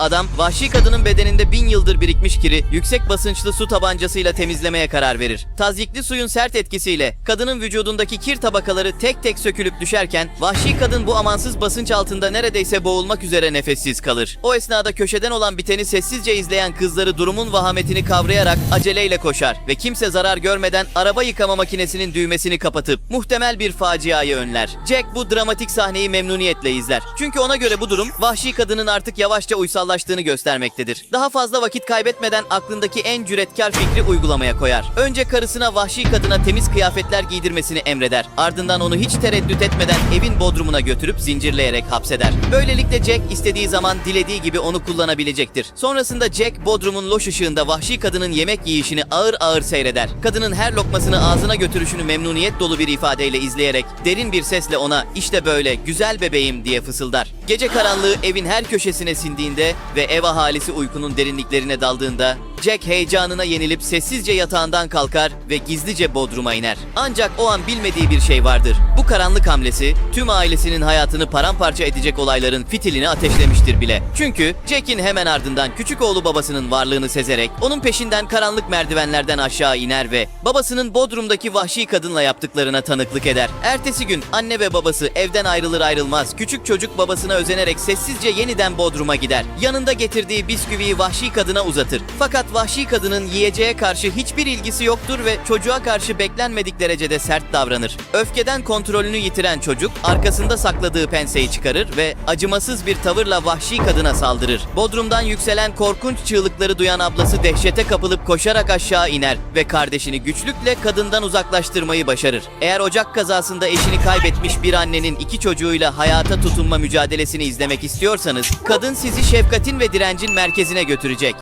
Adam vahşi kadının bedeninde bin yıldır birikmiş kiri yüksek basınçlı su tabancasıyla temizlemeye karar verir. Tazyikli suyun sert etkisiyle kadının vücudundaki kir tabakaları tek tek sökülüp düşerken vahşi kadın bu amansız basınç altında neredeyse boğulmak üzere nefessiz kalır. O esnada köşeden olan biteni sessizce izleyen kızları durumun vahametini kavrayarak aceleyle koşar ve kimse zarar görmeden araba yıkama makinesinin düğmesini kapatıp muhtemel bir faciayı önler. Jack bu dramatik sahneyi memnuniyetle izler. Çünkü ona göre bu durum vahşi kadının artık yavaşça uysallaştığını göstermektedir. Daha fazla vakit kaybetmeden aklındaki en cüretkar fikri uygulamaya koyar. Önce karısına vahşi kadına temiz kıyafetler giydirmesini emreder. Ardından onu hiç tereddüt etmeden evin bodrumuna götürüp zincirleyerek hapseder. Böylelikle Jack istediği zaman dilediği gibi onu kullanabilecektir. Sonrasında Jack bodrumun loş ışığında vahşi kadının yemek yiyişini ağır ağır seyreder. Kadının her lokmasını ağzına götürüşünü memnuniyet dolu bir ifadeyle izleyerek derin bir sesle ona işte böyle güzel bebeğim diye fısıldar. Gece karanlığı evin her köşesine sindiğinde ve ev ahalisi uykunun derinliklerine daldığında Jack heyecanına yenilip sessizce yatağından kalkar ve gizlice bodruma iner. Ancak o an bilmediği bir şey vardır. Bu karanlık hamlesi tüm ailesinin hayatını paramparça edecek olayların fitilini ateşlemiştir bile. Çünkü Jack'in hemen ardından küçük oğlu babasının varlığını sezerek onun peşinden karanlık merdivenlerden aşağı iner ve babasının bodrumdaki vahşi kadınla yaptıklarına tanıklık eder. Ertesi gün anne ve babası evden ayrılır ayrılmaz küçük çocuk babasına özenerek sessizce yeniden bodruma gider. Yanında getirdiği bisküviyi vahşi kadına uzatır. Vahşi kadının yiyeceğe karşı hiçbir ilgisi yoktur ve çocuğa karşı beklenmedik derecede sert davranır. Öfkeden kontrolünü yitiren çocuk arkasında sakladığı penseyi çıkarır ve acımasız bir tavırla vahşi kadına saldırır. Bodrumdan yükselen korkunç çığlıkları duyan ablası dehşete kapılıp koşarak aşağı iner ve kardeşini güçlükle kadından uzaklaştırmayı başarır. Eğer ocak kazasında eşini kaybetmiş bir annenin iki çocuğuyla hayata tutunma mücadelesini izlemek istiyorsanız, kadın sizi şefkatin ve direncin merkezine götürecek.